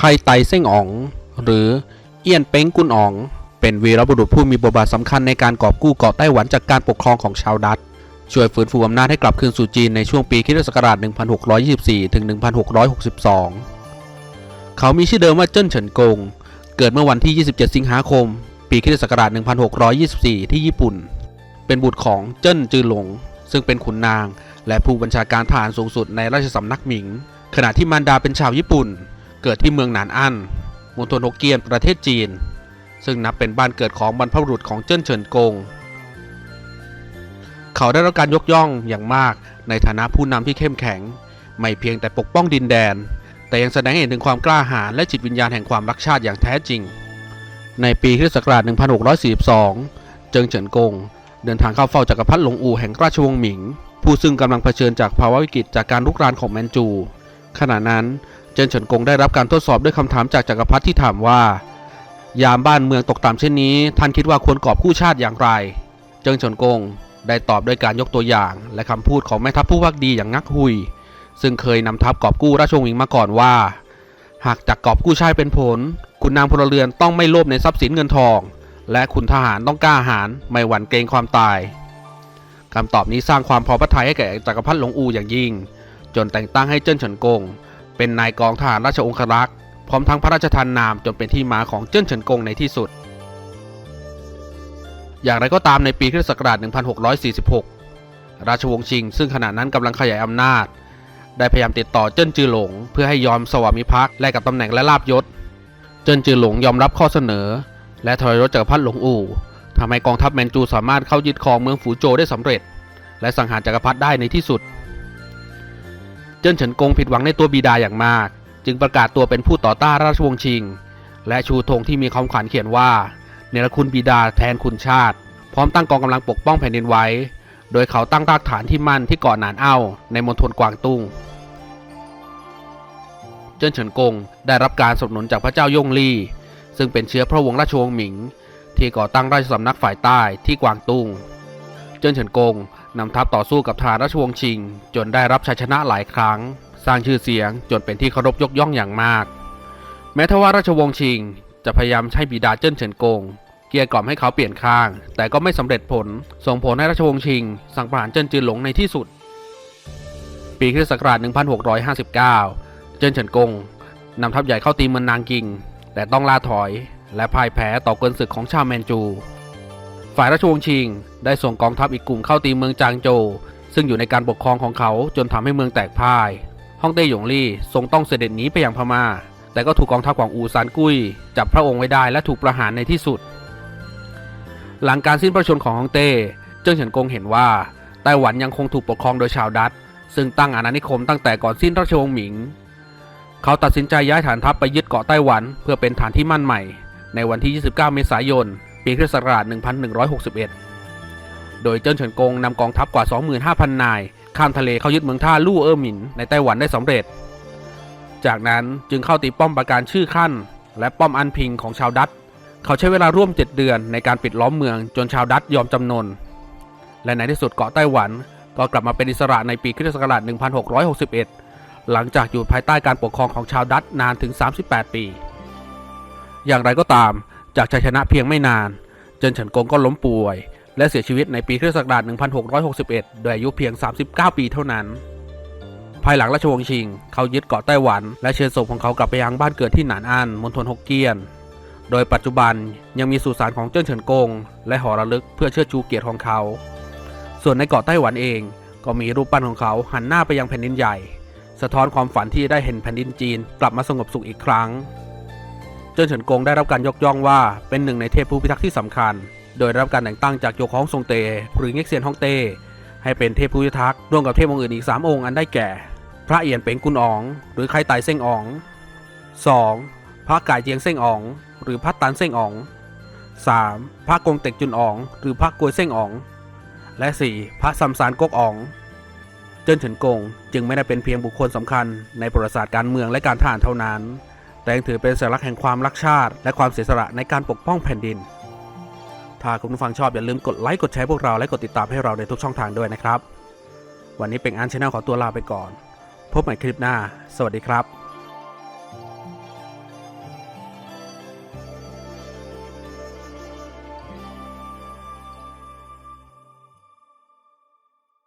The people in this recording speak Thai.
ไคไตเซ่งอ๋อง หรือเอี้ยนเป้งกุนอ๋อง เป็นวีรบุรุษผู้มีบทบาทสำคัญในการกอบกู้เกาะไต้หวันจากการปกครองของชาวดัตช์ช่วยฟื้นฟูอำนาจให้กลับคืนสู่จีนในช่วงปีคิศักราช1624 ถึง 1662 เขามีชื่อเดิมว่าเจิ้นเฉินกง เกิดเมื่อวันที่ 27 สิงหาคม ปีคิศักราช1624 ที่ญี่ปุ่น เป็นบุตรของเจิ้นจือหลง ซึ่งเป็นขุนนาง และผู้บัญชาการทหารสูงสุดในราชสำนักหมิง ขณะที่มารดาเป็นชาวญี่ปุ่น เกิดที่เมืองหนานอันมณฑลฮกเกี้ยนประเทศจีน ซึ่งนับเป็นบ้านเกิดของบรรพบุรุษของเจิ้นเฉินกง เขาได้รับการยกย่องอย่างมากในฐานะผู้นำที่เข้มแข็ง ไม่เพียงแต่ปกป้องดินแดน แต่ยังแสดงให้เห็นถึงความกล้าหาญและจิตวิญญาณแห่งความรักชาติอย่างแท้จริง ในปีคริสตศักราช 1642 เจิงเฉินกง เดินทางเข้าเฝ้าจักรพรรดิหลงอู่แห่งราชวงศ์หมิง ผู้ซึ่งกำลังเผชิญจากภาวะวิกฤตจากการลุกรานของแมนจู ขณะนั้น จินเฉินกงได้รับการทดสอบด้วยคำถามจากจักรพรรดิที่ถามว่า ยามบ้านเมืองตกต่ำเช่นนี้ ท่านคิดว่าควรกอบกู้ชาติอย่างไร เจิงเฉินกงได้ตอบด้วยการยกตัวอย่าง และคำพูดของแม่ทัพผู้พักดีอย่างงักฮุย ซึ่งเคยนำทัพกอบกู้ราชวงศ์หมิงมาก่อนว่า หากจากกอบกู้ชาติเป็นผล คุณนางพลเรือนต้องไม่โลภในทรัพย์สินเงินทอง และคุณทหารต้องกล้าหาญไม่หวั่นเกรงความตายคำตอบนี้สร้างความพอพระทัยให้แก่จักรพรรดิหลงอูอย่างยิ่ง จนแต่งตั้งให้เจิ้นเฉินกง เป็นนายกองทหารราชองครักษ์พร้อมทั้งพระราชทานนามจนเป็นที่มาของเจิ้นเฉินกงในที่สุด อย่างไรก็ตามในปีคริสตศักราช 1646 ราชวงศ์ชิง ซึ่งขณะนั้นกำลังขยายอำนาจ ได้พยายามติดต่อเจิ้นจือหลง เพื่อให้ยอมสวามิภักดิ์แลกกับตำแหน่งและลาบยศ เจิ้นจือหลงยอมรับข้อเสนอ และทรยศจักพรรดิหลงอู่ทำให้กองทัพแมนจูสามารถเข้ายึดครองเมืองฝูโจได้สำเร็จ และสังหารจักรพรรดิได้ในที่สุด เจิ้นเฉินกงผิดหวังในตัวบิดาอย่างมาก จึงประกาศตัวเป็นผู้ต่อต้านราชวงศ์ชิง และชูธงที่มีคำขวัญเขียนว่าเนรคุณบิดาแทนคุณชาติ พร้อมตั้งกองกำลังปกป้องแผ่นดินไว้ โดยเขาตั้งรากฐานที่มั่นที่เกาะหนานเอ้าในมณฑลกวางตุ้งเจิ้นเฉินกงได้รับการสนับสนุนจากพระเจ้าย่งลี่ ซึ่งเป็นเชื้อพระวงศ์ราชวงศ์หมิง ที่ก่อตั้งราชสำนักฝ่ายใต้ที่กวางตุ้ง เจิ้นเฉินกง นำทัพต่อสู้กับทหารราชวงศ์ชิง จนได้รับชัยชนะหลายครั้ง สร้างชื่อเสียงจนเป็นที่เคารพยกย่องอย่างมาก แม้ทว่าราชวงศ์ชิง จะพยายามใช้บิดาเจิ้นเฉินกง เกลียกล่อมให้เขาเปลี่ยนข้าง แต่ก็ไม่สำเร็จผล ส่งผลให้ราชวงศ์ชิง สั่งประหารเจิ้นจือหลงในที่สุด ปีคริสตศักราช 1659 เจิ้นเฉินกงนำทัพใหญ่เข้าตีเมืองนางกิง แต่ต้องล่าถอย และพ่ายแพ้ต่อกลศึกของชาวแมนจู ฝ่ายราชวงศ์ชิง ได้ส่งกองทัพอีกกลุ่มเข้าตีเมืองจางโจวซึ่งอยู่ในการปกครองของเขาจนทำให้เมืองแตกพ่าย ฮ่องเต้หยงลี่ทรงต้องเสด็จหนีไปยังพม่า แต่ก็ถูกกองทัพของอูซานกุ้ยจับพระองค์ไว้ได้และถูกประหารในที่สุด หลังการสิ้นพระชนม์ของฮ่องเต้ เจิ้งเฉินกงเห็นว่าไต้หวันยังคงถูกปกครองโดยชาวดัตซึ่งตั้งอาณานิคมตั้งแต่ก่อนสิ้นราชวงศ์หมิง เขาตัดสินใจย้ายฐานทัพไปยึดเกาะไต้หวัน เพื่อเป็นฐานที่มั่นใหม่ ในวันที่ 29 เมษายน ปีคริสต์ศักราช 1161 โดยเจิ้นเฉินกงนำกองทัพกว่า 25,000 นาย ข้ามทะเลเข้ายึดเมืองท่าลู่เออร์หมินในไต้หวันได้สำเร็จ จากนั้นจึงเข้าตีป้อมปราการชื่อขั้น และป้อมอันพิงของชาวดัตเขาใช้เวลาร่วม 7 เดือนในการปิดล้อมเมืองจนชาวดัตยอมจำนน และในที่สุดเกาะไต้หวันก็กลับมาเป็นอิสระในปีคริสตศักราช 1661 หลังจากอยู่ภายใต้การปกครองของชาวดัตนานถึง 38 ปี อย่างไรก็ตาม จากชัยชนะเพียงไม่นาน เจินเฉินกงก็ล้มป่วย และเสียชีวิตในปีคริสตศักราช 1661 โดยอายุเพียง 39 ปีเท่านั้น ภายหลังราชวงศ์ชิง เขายึดเกาะไต้หวัน และเชิญศพของเขากลับไปยังบ้านเกิดที่หนานอันมณฑลฮกเกี้ยน โดยปัจจุบันยังมีสุสานของเจิ้นเฉินกง และหอระลึกเพื่อเชิดชูเกียรติของเขา ส่วนในเกาะไต้หวันเองก็มีรูปปั้นของเขาหันหน้าไปยังแผ่นดินใหญ่ สะท้อนความฝันที่ได้เห็นแผ่นดินจีนกลับมาสงบสุขอีกครั้ง จนเฉินกงได้รับการยกย่องว่าเป็นหนึ่งในเทพผู้พิทักษ์ที่สำคัญ โดยรับการแต่งตั้งจากโยคองทรงเต หรือเง็กเซียนฮ่องเต้ ให้เป็นเทพผู้พิทักษ์ร่วมกับเทพองค์อื่นอีก 3 องค์อันได้แก่ พระเอียนเป๋งกุนอ๋อง หรือไคไตเซ่งอ๋อง 2. พระกายเจียงเซ่งอ๋อง หรือพระตันเซ่งอ๋อง 3. พระกงเต็กจุนอ๋อง หรือพระกวยเซ่งอ๋อง และ 4. พระซัมซานกกอ๋องเจิ้นเฉินกงจึงไม่ได้เป็นเพียงบุคคลสำคัญในประวัติศาสตร์การเมืองและการทหารเท่านั้น แต่ยังถือเป็นสัญลักษณ์แห่งความรักชาติ และความเสียสละในการปกป้องแผ่นดิน ถ้าคุณผู้ฟังชอบอย่าลืมกดไลค์กดแชร์พวกเราและกดติดตามให้เราในทุกช่องทางด้วยนะครับ วันนี้เป็นอันชแนลขอตัวลาไปก่อน พบใหม่คลิปหน้า สวัสดีครับ